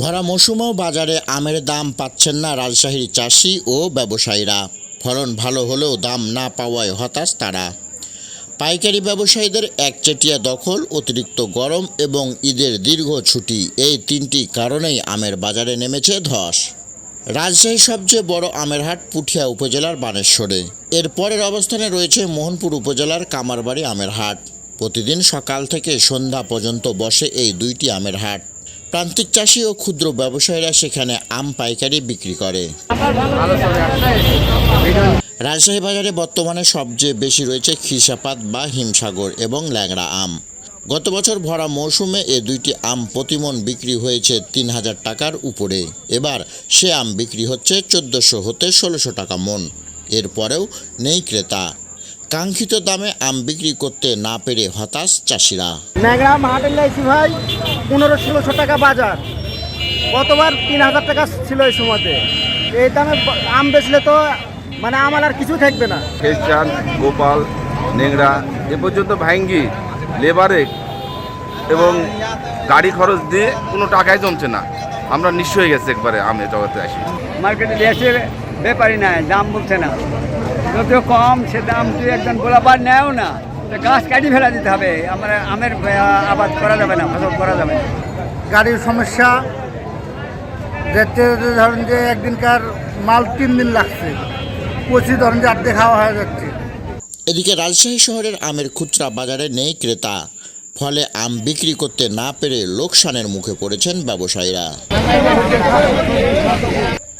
ভরা মৌসুমেও বাজারে আমের দাম পাচ্ছেন না রাজশাহীর চাষি ও ব্যবসায়ীরা। ফলন ভালো হলেও দাম না পাওয়ায় হতাশ তারা। পাইকারি ব্যবসায়ীদের একচেটিয়া দখল, অতিরিক্ত গরম এবং ঈদের দীর্ঘ ছুটি, এই তিনটি কারণেই আমের বাজারে নেমেছে ধস। রাজশাহীর সবচেয়ে বড় আমের হাট পুঠিয়া উপজেলার বানেশ্বরে। এর পরের অবস্থানে রয়েছে মোহনপুর উপজেলার কামারবাড়ি আমের হাট। প্রতিদিন সকাল থেকে সন্ধ্যা পর্যন্ত বসে এই দুইটি আমের হাট। প্রান্তিক চাষি ও ক্ষুদ্র ব্যবসায়ীরা সেখানে আম পাইকারি বিক্রি করে। রাজশাহী বাজারে বর্তমানে সবচেয়ে বেশি রয়েছে খিসাপাত বা হিমসাগর এবং ল্যাংড়া আম। গত বছর ভরা মৌসুমে এ দুইটি আম প্রতিমন বিক্রি হয়েছে তিন হাজার টাকার উপরে। এবার সে আম বিক্রি হচ্ছে চোদ্দোশো হতে ষোলোশো টাকা মন। এরপরেও নেই ক্রেতা। কাঙ্ক্ষিত দামে আম বিক্রি করতে না পেরে হতাশ চাষিরা। ন্যাংরা হাটে লাইছি ভাই পনেরো ষোলোশো টাকা বাজার। গতবার তিন হাজার টাকা ছিল এই সময়তে। এই দামে আম বেচলে তো মানে আমার আর কিছু থাকবে না। খ্রিস্টান গোপাল নেংড়া এ পর্যন্ত ভাঙ্গি লেবারে এবং গাড়ি খরচ দিয়ে কোনো টাকাই জমছে না। আমরা নিঃস্ব হয়ে গেছে একবারে আমের জগতে আসি। মার্কেটে এসে ব্যাপারই নাই দাম বলছে না। যদিও কম সে দাম তুই একজন গোলাপার নেও না গাছ কাটি ফেলা দিতে হবে। আমরা আমের আবাদ করা যাবে না ফসল করা যাবে না। গাড়ির সমস্যা যেতে যেতে ধরেন যে একদিনকার মাল তিন দিন লাগছে। পঁচিশ ধরেন যে আর্ধেক খাওয়া হয়ে যাচ্ছে। এদিকে রাজশাহী শহরের আমের খুচরা বাজারে নেই ক্রেতা। ফলে আম বিক্রি করতে না পেরে লোকসানের মুখে পড়েছেন ব্যবসায়ীরা।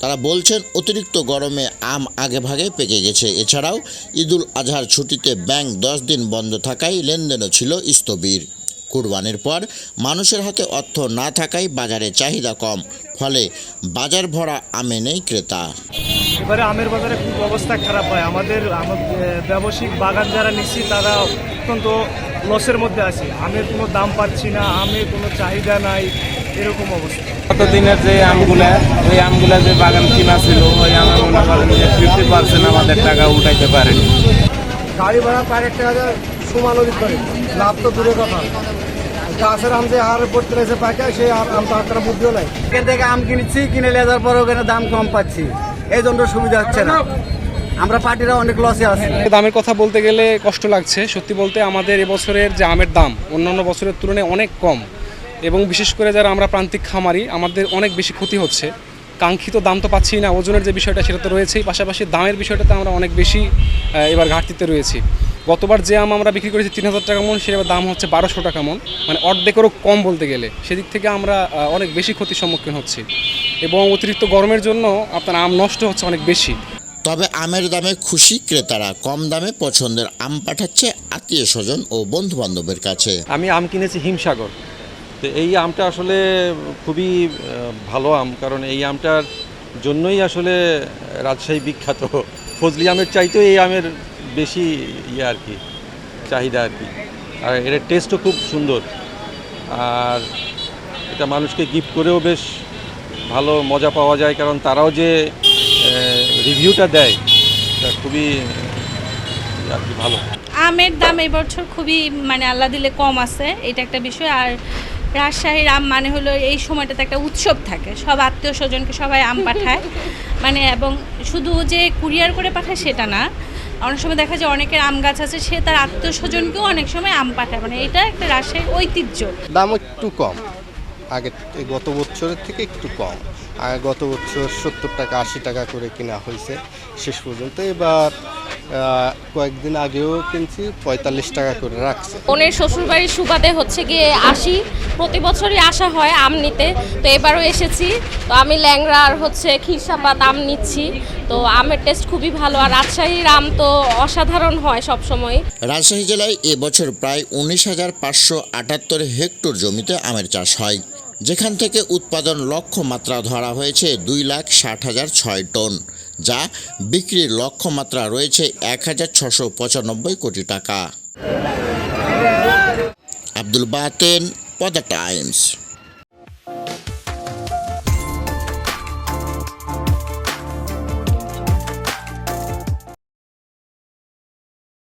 তারা বলছেন, অতিরিক্ত গরমে আম আগেভাগে পেকে গেছে। এছাড়াও ঈদুল আজহার ছুটিতে ব্যাংক দশ দিন বন্ধ থাকায় লেনদেনও ছিল স্থবির। কুরবানির পর মানুষের হাতে অর্থ না থাকায় বাজারে চাহিদা কম, ফলে বাজার ভরা আমে নেই ক্রেতা। এবারে আমের বাজারে খুব অবস্থা খারাপ হয়। আমাদের ব্যবসায়িক বাগান যারা নিচ্ছি, তারা অত্যন্ত লসের মধ্যে আছি। আমের কোনো দাম পাচ্ছি না, আমের কোনো চাহিদা নাই। এরকম অবস্থা। গত দিনের যে আমগুলা ওই আমগুলা যে বাগান কিনা ছিল ওই আমে মনে করেন যে ফিফটি পার্সেন্ট আমাদের টাকা উঠাইতে পারেনি। গাড়ি ভাড়া প্রায় একটা হাজার সমানো দিতে পারে লাভ তো দূরে কথা। গাছের আম যে হারে পড়তে রয়েছে পাকায় সেই আম তো একটা বুদ্ধিও নাই। এখান থেকে আম কিনেছি কিনে নিয়ে যাওয়ার পরে ওখানে দাম কম পাচ্ছি। এই জন্য সুবিধা হচ্ছে না। আমরা পার্টিরা অনেক লসে আছি। দামের কথা বলতে গেলে কষ্ট লাগছে। সত্যি বলতে আমাদের এবছরের যে আমের দাম অন্যান্য বছরের তুলনায় অনেক কম। এবং বিশেষ করে যারা আমরা প্রান্তিক খামারি আমাদের অনেক বেশি ক্ষতি হচ্ছে। কাঙ্ক্ষিত দাম তো পাচ্ছি না ওজনের যে বিষয়টা সেটা তো রয়েছেই পাশাপাশি দামের বিষয়টাতে আমরা অনেক বেশি এবার ঘাটতিতে রয়েছি। গতবার যে আম আমরা বিক্রি করেছি তিন হাজার টাকা মন সেটার দাম হচ্ছে বারোশো টাকা মন। মানে অর্ধেকেরও কম বলতে গেলে। সেদিক থেকে আমরা অনেক বেশি ক্ষতির সম্মুখীন হচ্ছি। এবং অতিরিক্ত গরমের জন্য আপনার আম নষ্ট হচ্ছে অনেক বেশি। তবে আমের দামে খুশি ক্রেতারা কম দামে পছন্দের আম পাঠাচ্ছে আত্মীয় স্বজন ও বন্ধু বান্ধবের কাছে। আমি আম কিনেছি হিমসাগর। তো এই আমটা আসলে খুবই ভালো আম, কারণ এই আমটার জন্যই আসলে রাজশাহী বিখ্যাত। ফজলি আমের চাইতেও এই আমের বেশি ইয়ে আর কি, চাহিদা আর কি। আর এর টেস্টও খুব সুন্দর। আর এটা মানুষকে গিফট করেও বেশ ভালো মজা পাওয়া যায়, কারণ তারাও যে রিভিউটা দেয়, এটা খুবই আর কি ভালো। আমের দাম এবছর খুবই মানে আল্লাহ দিলে কম আছে, এটা একটা বিষয়। আর রাজশাহীর আম মানে হলো এই সময়টাতে একটা উৎসব থাকে। সব আত্মীয় স্বজনকে সবাই আম পাঠায়। মানে এবং শুধু যে কুরিয়ার করে পাঠায় সেটা না, অনেক সময় দেখা যায় অনেকের আম গাছ আছে, সে তার আত্মীয় স্বজনকেও অনেক সময় আম পাঠায়। মানে এটা একটা রাজশাহীর ঐতিহ্য। দাম একটু কম। আগে গত বছরের থেকে একটু কম। গত বছর সত্তর টাকা, আশি টাকা করে কেনা হয়েছে। শেষ পর্যন্ত এবার কয়েকদিন আগেও কিনছি পঁয়তাল্লিশ টাকা করে রাখছে। বোনের শ্বশুরবাড়ির সুবাদে হচ্ছে গিয়ে আসি প্রতি বছরই আসা হয় আম নিতে। তো এবারও এসেছি তো আমি ল্যাংড়া আর হচ্ছে খিরসাপাত আম নিচ্ছি। তো আমের টেস্ট খুবই ভালো আর রাজশাহীর আম তো অসাধারণ হয় সব সময় রাজশাহী জেলায় এবছর প্রায় উনিশ হাজার পাঁচশো আটাত্তর হেক্টর জমিতে আমের চাষ হয় যেখান থেকে উৎপাদন লক্ষ্যমাত্রা ধরা হয়েছে দুই লাখ ষাট হাজার ছয় টন। যা বিক্রির লক্ষ্যমাত্রা রয়েছে এক হাজার ছশো পঁচানব্বই কোটি টাকা। আব্দুল বাতেন পদা টাইমস।